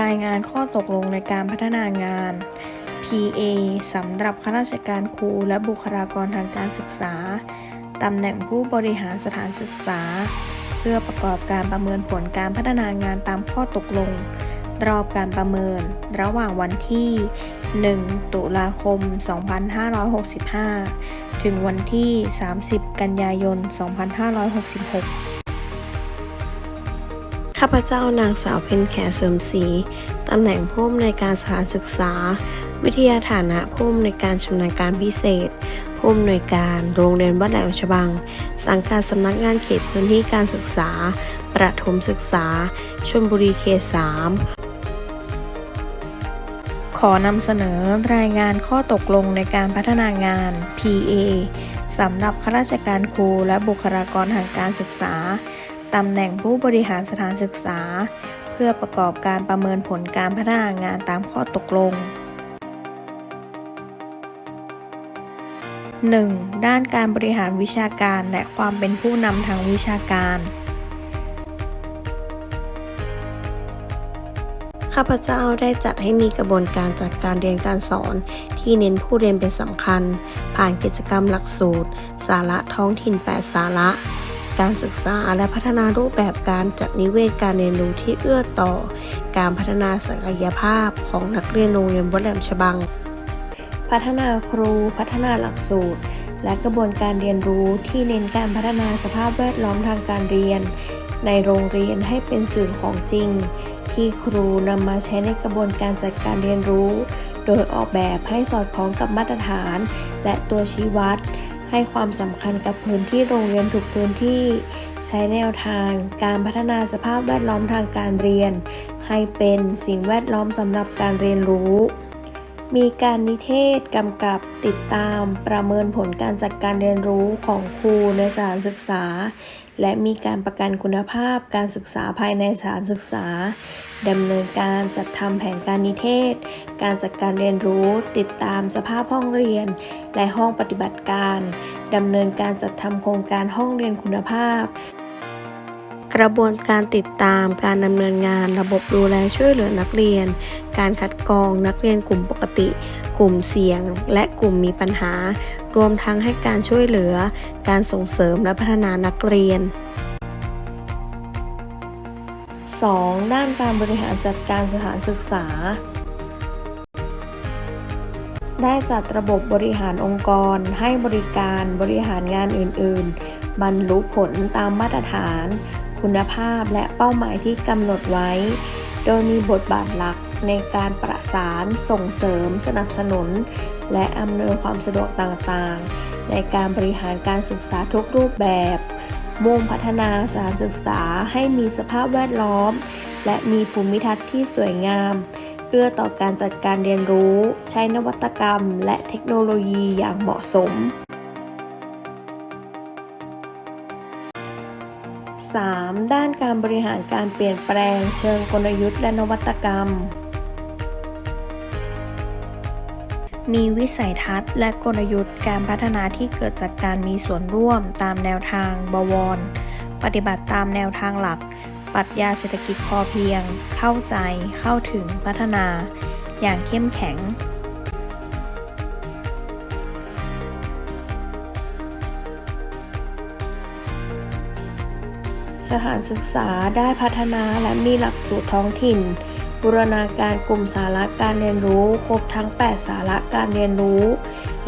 รายงานข้อตกลงในการพัฒนางาน PA สำหรับข้าราชการครูและบุคลากรทางการศึกษา ตำแหน่งผู้บริหารสถานศึกษา เพื่อประกอบการประเมินผลการพัฒนางานตามข้อตกลง รอบการประเมิน ระหว่างวันที่ 1 ตุลาคม 2565 ถึงวันที่ 30 กันยายน 2566 ข้าพเจ้านางสาวเพ็ญแขเสริมศรีตำแหน่งผู้อำนวยการสถานศึกษา วิทยาฐานะผู้อำนวยการชำนาญการพิเศษ ผู้อำนวยการโรงเรียนวัดแหลมฉบัง สังกัดสำนักงานเขตพื้นที่การศึกษา ประถมศึกษาชลบุรีเขต3ขอนำเสนอรายงานข้อตกลงในการพัฒนางาน PA สำหรับข้าราชการครูและบุคลากรทางการศึกษา ตำแหน่งผู้บริหารสถานศึกษา เพื่อประกอบการประเมินผลการพัฒนางานตามข้อตกลง 1. ด้านการบริหารวิชาการและความเป็นผู้นำทางวิชาการข้าพเจ้าได้จัดให้มีกระบวนการจัดการเรียนการสอน ที่เน้นผู้เรียนเป็นสำคัญ ผ่านกิจกรรมหลักสูตร สาระท้องถิ่น 8 สาระ การศึกษาและพัฒนารูปแบบการจัดนิเวศการเรียนรู้ที่เอื้อต่อ การพัฒนาศักยภาพของนักเรียนโรงเรียนวัดแหลมฉบัง พัฒนาครู พัฒนาหลักสูตร และกระบวนการเรียนรู้ที่เน้นการพัฒนาสภาพแวดล้อมทางการเรียน ในโรงเรียนให้เป็นสื่อของจริง ที่ครูนำมาใช้ในกระบวนการจัดการเรียนรู้ โดยออกแบบให้สอดคล้องกับมาตรฐาน และตัวชี้วัด ให้ความสำคัญกับพื้นที่โรงเรียนทุกพื้นที่ ใช้แนวทางการพัฒนาสภาพแวดล้อมทางการเรียน ให้เป็นสิ่งแวดล้อมสำหรับการเรียนรู้ มีการนิเทศกำกับติดตามประเมินผลการจัดการเรียนรู้ของครูในสถานศึกษา และมีการประกันคุณภาพการศึกษาภายในสถานศึกษา ดำเนินการจัดทำแผนการนิเทศ การจัดการเรียนรู้ ติดตามสภาพห้องเรียน และห้องปฏิบัติการ ดำเนินการจัดทำโครงการห้องเรียนคุณภาพ กระบวนการติดตามการดำเนินงานระบบดูแลช่วยเหลือนักเรียน การคัดกรองนักเรียนกลุ่มปกติ กลุ่มเสี่ยง และกลุ่มมีปัญหา รวมทั้งให้การช่วยเหลือ การส่งเสริมและพัฒนานักเรียน 2. ด้านการบริหารจัดการสถานศึกษา ได้จัดระบบบริหารองค์กร ให้บริการบริหารงานอื่น ๆ บรรลุผลตามมาตรฐาน คุณภาพและเป้าหมายที่กำหนดไว้ โดยมีบทบาทหลักในการประสานส่งเสริม สนับสนุน และอำนวยความสะดวกต่างๆ ในการบริหารการศึกษาทุกรูปแบบ มุ่งพัฒนาสถานศึกษาให้มีสภาพแวดล้อม และมีภูมิทัศน์ที่สวยงามเอื้อต่อการจัดการเรียนรู้ ใช้นวัตกรรม และเทคโนโลยีอย่างเหมาะสม 3. ด้านการบริหารการเปลี่ยนแปลงเชิงกลยุทธ์และนวัตกรรม มีวิสัยทัศน์ และกลยุทธ์การพัฒนาที่เกิดจากการมีส่วนร่วมตามแนวทางบวร ปฏิบัติตามแนวทางหลักปรัชญาเศรษฐกิจพอเพียง เข้าใจ เข้าถึงพัฒนา อย่างเข้มแข็ง สถานศึกษาได้พัฒนาและมีหลักสูตรท้องถิ่น บูรณาการกลุ่มสาระการเรียนรู้ ครบทั้ง 8 สาระการเรียนรู้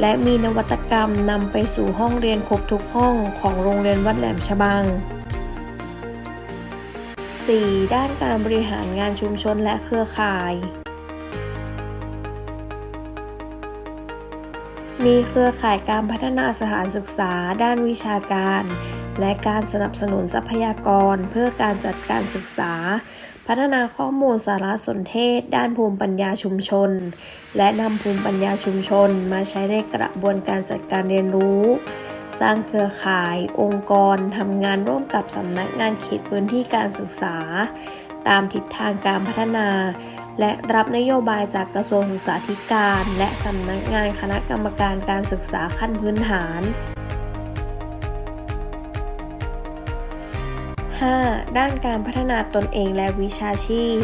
และมีนวัตกรรมนำไปสู่ห้องเรียนครบทุกห้องของโรงเรียนวัดแหลมฉบัง 4. ด้านการบริหารงานชุมชนและเครือข่าย มีเครือข่ายการพัฒนาสถานศึกษาด้านวิชาการ และการสนับสนุนทรัพยากรเพื่อการจัดการศึกษา พัฒนาข้อมูลสารสนเทศ ด้านภูมิปัญญาชุมชน และนำภูมิปัญญาชุมชนมาใช้ในกระบวนการจัดการเรียนรู้ สร้างเครือข่าย องค์กรทำงานร่วมกับสำนักงานเขตพื้นที่การศึกษา ตามทิศทางการพัฒนา และรับนโยบายจากกระทรวงศึกษาธิการ และสำนักงานคณะกรรมการการศึกษาขั้นพื้นฐาน 5. ด้านการพัฒนาตนเองและวิชาชีพ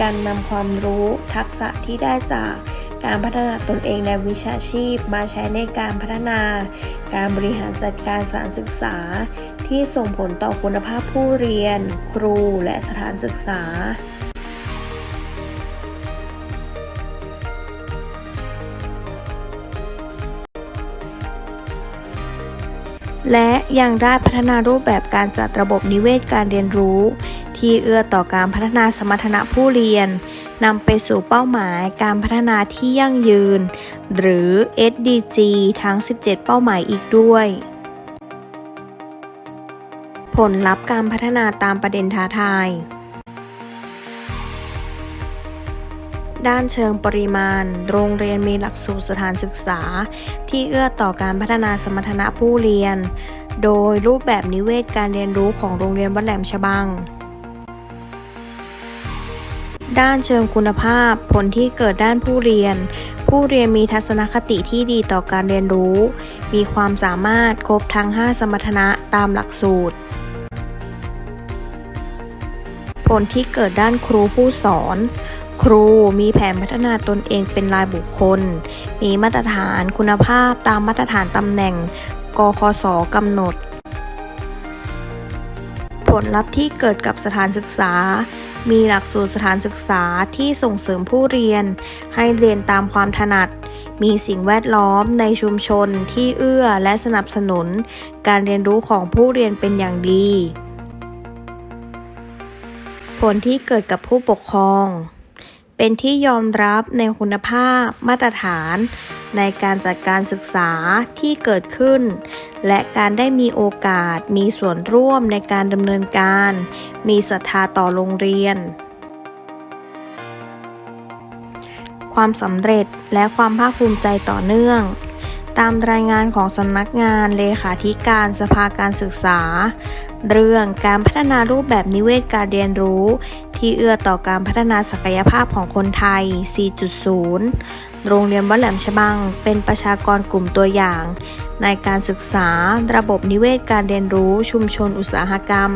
การนำความรู้ทักษะที่ได้จากการพัฒนาตนเองในวิชาชีพ มาใช้ในการพัฒนา การบริหารจัดการสถานศึกษา ที่ส่งผลต่อคุณภาพผู้เรียน ครูและสถานศึกษา และยังได้พัฒนารูปแบบการจัดระบบนิเวศการเรียนรู้ ที่เอื้อต่อการพัฒนาสมรรถนะผู้เรียนนำไปสู่เป้าหมายการพัฒนาที่ยั่งยืน หรือ SDG ทั้ง 17 เป้าหมายอีกด้วย ผลลัพธ์การพัฒนาตามประเด็นท้าทาย ด้านเชิงปริมาณ โรงเรียนมีหลักสูตรสถานศึกษา ที่เอื้อต่อการพัฒนาสมรรถนะผู้เรียน โดยรูปแบบนิเวศการเรียนรู้ของโรงเรียนวัดแหลมฉบัง ด้านเชิงคุณภาพ ผลที่เกิดด้านผู้เรียน ผู้เรียนมีทัศนคติที่ดีต่อการเรียนรู้ มีความสามารถครบทั้ง 5 สมรรถนะตามหลักสูตร ลที่เกิดด้านครูผู้สอน ครูมีแผนพัฒนาตนเองเป็นรายบุคคล มีมาตรฐานคุณภาพตามมาตรฐานตำแหน่ง กคสกำหนด ผลลัพธ์ที่เกิดกับสถานศึกษา มีหลักสูตรสถานศึกษาที่ส่งเสริมผู้เรียน ให้เรียนตามความถนัดมีสิ่งแวดล้อมในชุมชนที่เอื้อและสนับสนุน การเรียนรู้ของผู้เรียนเป็นอย่างดี ผลที่เกิดกับผู้ปกครอง เป็นที่ยอมรับในคุณภาพมาตรฐาน ในการจัดการศึกษาที่เกิดขึ้น และการได้มีโอกาสมีส่วนร่วมในการดำเนินการ มีศรัทธาต่อโรงเรียน ความสำเร็จและความภาคภูมิใจต่อเนื่อง ตามรายงานของสำนักงานเลขาธิการสภาการศึกษา เรื่องการพัฒนารูปแบบนิเวศการเรียนรู้ ที่เอื้อต่อการพัฒนาศักยภาพของคนไทย 4.0 โรงเรียนวัดแหลมฉบัง เป็นประชากรกลุ่มตัวอย่าง ในการศึกษาระบบนิเวศการเรียนรู้ชุมชนอุตสาหกรรม